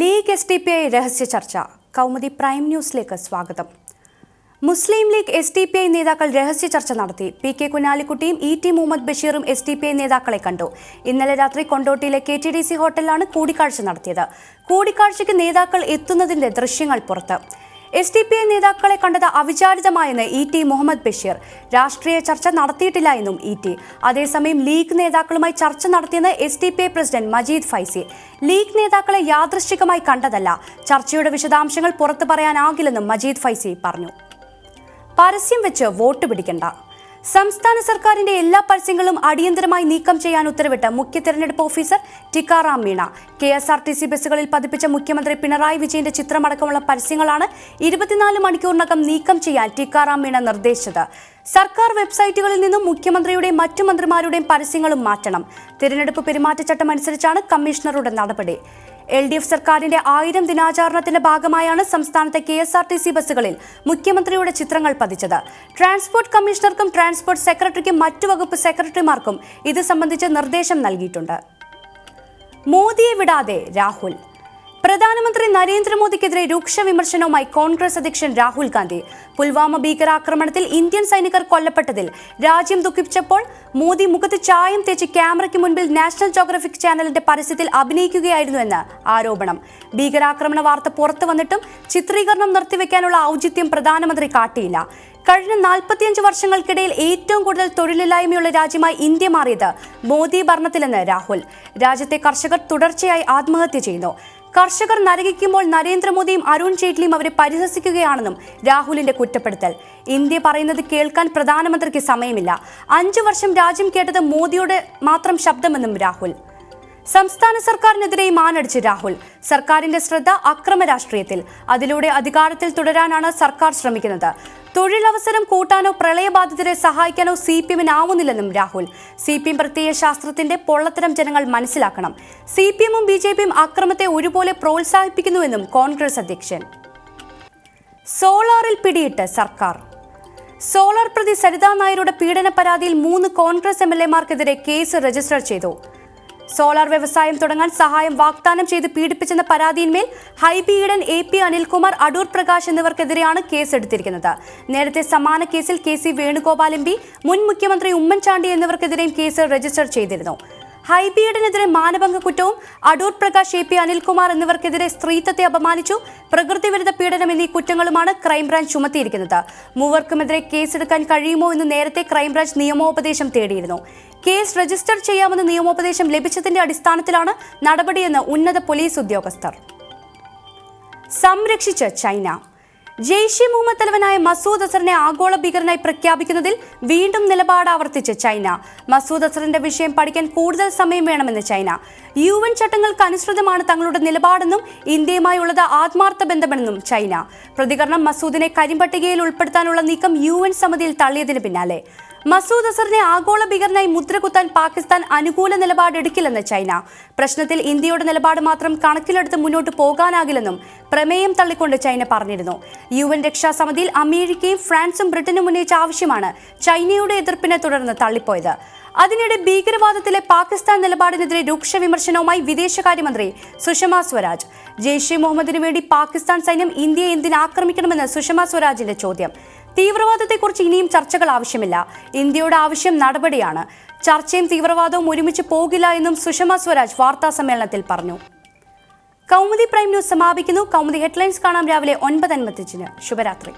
League S D P I രഹസ്യ ചർച്ച. Kaumudi prime ന്യൂസിലേക്ക് സ്വാഗതം. Muslim League S D P I നേതാക്കൾ രഹസ്യ ചർച്ച നടത്തി. പി കെ കുഞ്ഞാലിക്കുട്ടിയും ഇ ടി മുഹമ്മദ് ബഷീറും എസ് ഡി പി ഐ നേതാക്കളെ കണ്ടു. ഇന്നലെ രാത്രി കൊണ്ടോട്ടിയിലെ കെ ടി ഡി സി ഹോട്ടലിലാണ് കൂടിക്കാഴ്ച നടത്തിയത്. കൂടിക്കാഴ്ചയ്ക്ക് നേതാക്കൾ എത്തുന്നതിന്റെ ദൃശ്യങ്ങൾ പുറത്ത്. എസ് ഡി പി ഐ നേതാക്കളെ കണ്ടത് അവിചാരിതമായെന്ന് ഇ ടി മുഹമ്മദ് ബഷീർ. രാഷ്ട്രീയ ചർച്ച നടത്തിയിട്ടില്ല എന്നും ഇ ടി. അതേസമയം ലീഗ് നേതാക്കളുമായി ചർച്ച നടത്തിയെന്ന് S D P I president Majeed Faizy. League നേതാക്കളെ യാദൃശ്ചികമായി കണ്ടതല്ല. ചർച്ചയുടെ വിശദാംശങ്ങൾ പുറത്തു പറയാനാകില്ലെന്നും മജീദ് ഫൈസി പറഞ്ഞു. പരസ്യം വെച്ച് വോട്ട് പിടിക്കണ്ട. സംസ്ഥാന സർക്കാരിന്റെ എല്ലാ പരസ്യങ്ങളും അടിയന്തരമായി നീക്കം ചെയ്യാൻ ഉത്തരവിട്ട് മുഖ്യ തെരഞ്ഞെടുപ്പ് officer Tikaram Meena. K S R T C ബസ്സുകളിൽ പതിപ്പിച്ച മുഖ്യമന്ത്രി പിണറായി വിജയന്റെ ചിത്രമടക്കമുള്ള പരസ്യങ്ങളാണ് ഇരുപത്തിനാല് മണിക്കൂറിനകം നീക്കം ചെയ്യാൻ ടിക്കാറാം മീണ നിർദ്ദേശിച്ചത്. സർക്കാർ വെബ്സൈറ്റുകളിൽ നിന്നും മുഖ്യമന്ത്രിയുടെയും മറ്റു മന്ത്രിമാരുടെയും പരസ്യങ്ങളും മാറ്റണം. തിരഞ്ഞെടുപ്പ് പെരുമാറ്റച്ചട്ടം അനുസരിച്ചാണ് കമ്മീഷണറുടെ നടപടി. എൽ ഡി എഫ് സർക്കാരിന്റെ ആയിരം ദിനാചരണത്തിന്റെ ഭാഗമായാണ് സംസ്ഥാനത്തെ K S R T C ബസ്സുകളിൽ മുഖ്യമന്ത്രിയുടെ ചിത്രങ്ങൾ പതിച്ചത്. ട്രാൻസ്പോർട്ട് കമ്മീഷണർക്കും ട്രാൻസ്പോർട്ട് സെക്രട്ടറിക്കും മറ്റു വകുപ്പ് സെക്രട്ടറിമാർക്കും ഇത് സംബന്ധിച്ച് നിർദ്ദേശം നൽകിയിട്ടുണ്ട്. മോദിയെ വിടാതെ രാഹുൽ പ്രധാനമന്ത്രി നരേന്ദ്രമോദിക്കെതിരെ രൂക്ഷ വിമർശനവുമായി കോൺഗ്രസ് അധ്യക്ഷൻ രാഹുൽ ഗാന്ധി. പുൽവാമ ഭീകരാക്രമണത്തിൽ ഇന്ത്യൻ സൈനികർ കൊല്ലപ്പെട്ടതിൽ രാജ്യം ദുഃഖിപ്പിച്ചപ്പോൾ മോദി മുഖത്ത് ചായം തേച്ച് ക്യാമറയ്ക്ക് മുൻപിൽ നാഷണൽ ജോഗ്രഫിക് ചാനലിന്റെ പരസ്യത്തിൽ അഭിനയിക്കുകയായിരുന്നുവെന്ന് ആരോപണം. ഭീകരാക്രമണ വാർത്ത പുറത്തു വന്നിട്ടും ചിത്രീകരണം നിർത്തിവെക്കാനുള്ള ഔചിത്യം പ്രധാനമന്ത്രി കാട്ടിയില്ല. കഴിഞ്ഞ നാൽപ്പത്തിയഞ്ച് വർഷങ്ങൾക്കിടയിൽ ഏറ്റവും കൂടുതൽ തൊഴിലില്ലായ്മയുള്ള രാജ്യമായി ഇന്ത്യ മാറിയത് മോദി ഭരണത്തിലെന്ന് രാഹുൽ. രാജ്യത്തെ കർഷകർ തുടർച്ചയായി ആത്മഹത്യ ചെയ്യുന്നു. കർഷകർ നരകിക്കുമ്പോൾ നരേന്ദ്രമോദിയും അരുൺ ജെയ്റ്റ്ലിയും അവരെ പരിഹസിക്കുകയാണെന്നും രാഹുലിന്റെ കുറ്റപ്പെടുത്തൽ. ഇന്ത്യ പറയുന്നത് കേൾക്കാൻ പ്രധാനമന്ത്രിക്ക് സമയമില്ല. അഞ്ചു വർഷം രാജ്യം കേട്ടത് മോദിയുടെ മാത്രം ശബ്ദമെന്നും രാഹുൽ. സംസ്ഥാന സർക്കാരിനെതിരെ മാനടിച്ച് രാഹുൽ. സർക്കാരിന്റെ ശ്രദ്ധ അക്രമ രാഷ്ട്രീയത്തിൽ. അതിലൂടെ അധികാരത്തിൽ തുടരാനാണ് സർക്കാർ ശ്രമിക്കുന്നത്. തൊഴിലവസരം കൂട്ടാനോ പ്രളയബാധിതരെ സഹായിക്കാനോ സി പി എമ്മിനാവുന്നില്ലെന്നും രാഹുൽ. സി പി എം പ്രത്യയ ശാസ്ത്രത്തിന്റെ പൊള്ളത്തരം ജനങ്ങൾ മനസ്സിലാക്കണം. സി പി എമ്മും ബി ജെ പിയും അക്രമത്തെ ഒരുപോലെ പ്രോത്സാഹിപ്പിക്കുന്നുവെന്നും കോൺഗ്രസ് അധ്യക്ഷൻ. സോളാറിൽ പിടിയിട്ട് സർക്കാർ. സോളാർ പ്രതി സരിതാ നായരുടെ പീഡന പരാതിയിൽ മൂന്ന് കോൺഗ്രസ് എം എൽ എമാർക്കെതിരെ കേസ് രജിസ്റ്റർ ചെയ്തു. സോളാർ വ്യവസായം തുടങ്ങാൻ സഹായം വാഗ്ദാനം ചെയ്ത് പീഡിപ്പിച്ചെന്ന പരാതിയിന്മേൽ ഹൈബി ഈഡൻ എ പി അനിൽകുമാർ അടൂർ പ്രകാശ് എന്നിവർക്കെതിരെയാണ് കേസ് എടുത്തിരിക്കുന്നത് നേരത്തെ സമാന കേസിൽ K C Venugopal M P മുൻ മുഖ്യമന്ത്രി ഉമ്മൻചാണ്ടി എന്നിവർക്കെതിരെയും കേസ് രജിസ്റ്റർ ചെയ്തിരുന്നു. ഹൈബിയഡിനെതിരെ മാനഭംഗ കുറ്റവും അടൂർ പ്രകാശ് എ പി അനിൽകുമാർ എന്നിവർക്കെതിരെ സ്ത്രീത്വത്തെ അപമാനിച്ചു. പ്രകൃതി വിരുദ്ധ പീഡനം എന്നീ കുറ്റങ്ങളുമാണ് ക്രൈംബ്രാഞ്ച് ചുമത്തിയിരിക്കുന്നത്. മൂവർക്കുമെതിരെ കേസെടുക്കാൻ കഴിയുമോ എന്ന് നേരത്തെ ക്രൈംബ്രാഞ്ച് നിയമോപദേശം തേടിയിരുന്നു. കേസ് രജിസ്റ്റർ ചെയ്യാമെന്ന് നിയമോപദേശം ലഭിച്ചതിന്റെ അടിസ്ഥാനത്തിലാണ് നടപടിയെന്ന് ഉന്നത പോലീസ് ഉദ്യോഗസ്ഥർ. സംരക്ഷിച്ച ചൈന. ജെയ്ഷെ മുഹമ്മദ് തലവനായ മസൂദ് അസറിനെ ആഗോള ഭീകരനായി പ്രഖ്യാപിക്കുന്നതിൽ വീണ്ടും നിലപാട് ആവർത്തിച്ച് ചൈന. മസൂദ് അസറിന്റെ വിഷയം പഠിക്കാൻ കൂടുതൽ സമയം വേണമെന്ന് ചൈന. യു എൻ ചട്ടങ്ങൾക്ക് അനുസൃതമാണ് തങ്ങളുടെ നിലപാടെന്നും ഇന്ത്യയുമായുള്ളത് ആത്മാർത്ഥ ബന്ധമെന്നും ചൈന. പ്രതികരണം മസൂദിനെ കരിമ്പട്ടികയിൽ ഉൾപ്പെടുത്താനുള്ള നീക്കം യു എൻ സമിതിയിൽ തള്ളിയതിന് പിന്നാലെ. മസൂദ് അസറിനെ ആഗോള ഭീകരനായി മുദ്രകുത്താൻ പാകിസ്ഥാൻ അനുകൂല നിലപാടെടുക്കില്ലെന്ന് ചൈന. പ്രശ്നത്തിൽ ഇന്ത്യയുടെ നിലപാട് മാത്രം കണക്കിലെടുത്ത് മുന്നോട്ട് പോകാനാകില്ലെന്നും പ്രമേയം തള്ളിക്കൊണ്ട് ചൈന പറഞ്ഞിരുന്നു. യു എൻ രക്ഷാസമിതിയിൽ അമേരിക്കയും ഫ്രാൻസും ബ്രിട്ടനും ഉന്നയിച്ച ആവശ്യമാണ് ചൈനയുടെ എതിർപ്പിനെ തുടർന്ന് തള്ളിപ്പോയത്. അതിനിടെ ഭീകരവാദത്തിലെ പാകിസ്ഥാൻ നിലപാടിനെതിരെ രൂക്ഷ വിമർശനവുമായി വിദേശകാര്യമന്ത്രി സുഷമ സ്വരാജ്. ജെയ്ഷെ മുഹമ്മദിനു വേണ്ടി പാകിസ്ഥാൻ സൈന്യം ഇന്ത്യയെ എന്തിനാക്രമിക്കണമെന്ന് സുഷമ സ്വരാജിന്റെ ചോദ്യം. തീവ്രവാദത്തെക്കുറിച്ച് ഇനിയും ചർച്ചകൾ ആവശ്യമില്ല. ഇന്ത്യയുടെ ആവശ്യം നടപടിയാണ്. ചർച്ചയും തീവ്രവാദവും ഒരുമിച്ച് പോകില്ല എന്നും സുഷമ സ്വരാജ് വാർത്താ സമ്മേളനത്തിൽ പറഞ്ഞു. കൗമുദി പ്രൈം ന്യൂസ് സമാപിക്കുന്നു. കൗമുദി ഹെഡ്ലൈൻസ് കാണാം രാവിലെ ഒൻപത് അൻപത്തിയഞ്ചിന് ശുഭരാത്രി.